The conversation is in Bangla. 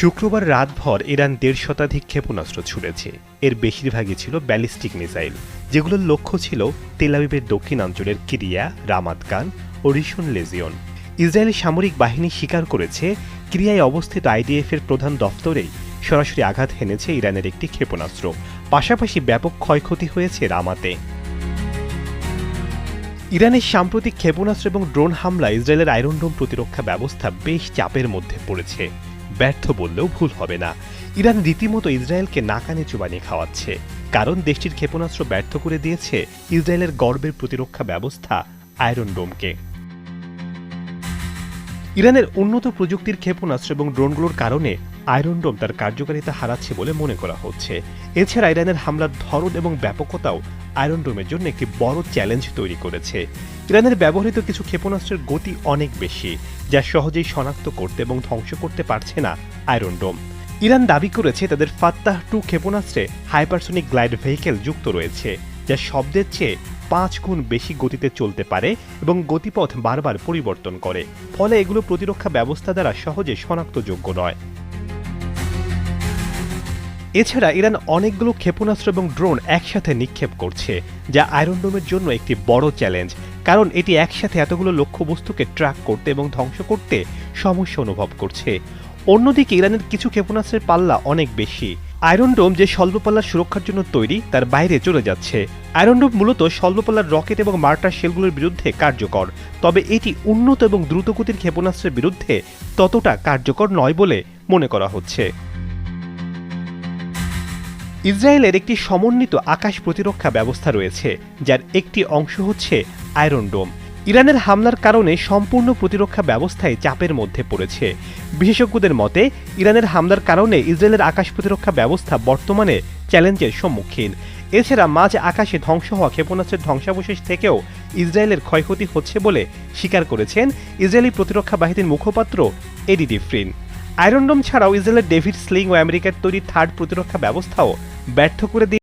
শুক্রবার রাতভর ইরান দেড় শতাধিক ক্ষেপণাস্ত্র ছুড়েছে। এর বেশিরভাগই ছিল ব্যালিস্টিক মিসাইল, যেগুলোর লক্ষ্য ছিল তেলাবিবের দক্ষিণাঞ্চলের কিরিয়া রামাতকান ও রিশন লেজিয়ন। ইসরায়েলের সামরিক বাহিনী স্বীকার করেছে, ক্রিয়ায় অবস্থিত আইডিএফ এর প্রধান দফতরেই সরাসরি আঘাত হেনেছে ইরানের একটি ক্ষেপণাস্ত্র। পাশাপাশি ব্যাপক ক্ষয়ক্ষতি হয়েছে রামাতে। ইরানের সাম্প্রতিক ক্ষেপণাস্ত্র এবং ড্রোন হামলা ইসরায়েলের আয়রন ডোম প্রতিরক্ষা ব্যবস্থা বেশ চাপের মধ্যে পড়েছে। ব্যর্থ বললেও ভুল হবে না। ইরান রীতিমতো ইসরায়েলকে নাকানে চুবানি খাওয়াচ্ছে। কারণ দেশটির ক্ষেপণাস্ত্র ব্যর্থ করে দিয়েছে ইসরায়েলের গর্বের প্রতিরক্ষা ব্যবস্থা আয়রন ডোমকে ইরানের উন্নত প্রযুক্তির ক্ষেপণাস্ত্র এবং ড্রোনগুলোর কারণে আয়রন ডোম তার কার্যকারিতা হারাচ্ছে বলে মনে করা হচ্ছে। এছাড়া ইরানের হামলার ধরন এবং ব্যাপকতাও আয়রন ডোমের জন্য একটি বড় চ্যালেঞ্জ তৈরি করেছে। ইরানের ব্যবহৃত কিছু ক্ষেপণাস্ত্রের গতি অনেক বেশি, যা সহজেই শনাক্ত করতে এবং ধ্বংস করতে পারছে না আয়রন ডোম ইরান দাবি করেছে তাদের ফাত্তাহ টু ক্ষেপণাস্ত্রে হাইপারসোনিক গ্লাইড ভেহিকেল যুক্ত রয়েছে, যা শব্দের চেয়ে পাঁচ গুণ বেশি গতিতে চলতে পারে এবং গতিপথ বারবার পরিবর্তন করে, ফলে এগুলো প্রতিরক্ষা ব্যবস্থা দ্বারা সহজে শনাক্তযোগ্য নয়। এছাড়া ইরান অনেকগুলো ক্ষেপণাস্ত্র এবং ড্রোন একসাথে নিক্ষেপ করছে, যা আয়রন ডোমের জন্য একটি বড় চ্যালেঞ্জ কারণ এটি একসাথে এতগুলো লক্ষ্যবস্তুকে ট্র্যাক করতে এবং ধ্বংস করতে সমস্যা অনুভব করছে। অন্যদিকে ইরানের কিছু ক্ষেপণাস্ত্রের পাল্লা অনেক বেশি। আয়রন ডোম যে স্বল্পপাল্লার সুরক্ষার জন্য তৈরি, তার বাইরে চলে যাচ্ছে। আয়রন ডোম মূলত স্বল্পপাল্লার রকেট এবং মার্টার শেলগুলোর বিরুদ্ধে কার্যকর, তবে এটি উন্নত এবং দ্রুতগতির ক্ষেপণাস্ত্রের বিরুদ্ধে ততটা কার্যকর নয় বলে মনে করা হচ্ছে। ইসরায়েলের একটি সমন্বিত আকাশ প্রতিরক্ষা ব্যবস্থা রয়েছে, যার একটি অংশ হচ্ছে আয়রন ডোম। ইরানের হামলার কারণে সম্পূর্ণ প্রতিরক্ষা ব্যবস্থায় চাপের মধ্যে পড়েছে। বিশেষজ্ঞদের মতে, ইরানের হামলার কারণে ইসরায়েলের আকাশ প্রতিরক্ষা ব্যবস্থা বর্তমানে চ্যালেঞ্জের সম্মুখীন। এছাড়া মাঝ আকাশে ধ্বংস হওয়া ক্ষেপণাস্ত্রের ধ্বংসাবশেষ থেকেও ইসরায়েলের ক্ষয়ক্ষতি হচ্ছে বলে স্বীকার করেছেন ইসরায়েলি প্রতিরক্ষা বাহিনীর মুখপাত্র এডিডি এডি ডিফ্রিন আয়রনডোম ছাড়াও ইসরায়েলের ডেভিড স্লিং ও আমেরিকার তৈরি থার্ড প্রতিরক্ষা ব্যবস্থাও ব্যর্থ করে দিয়ে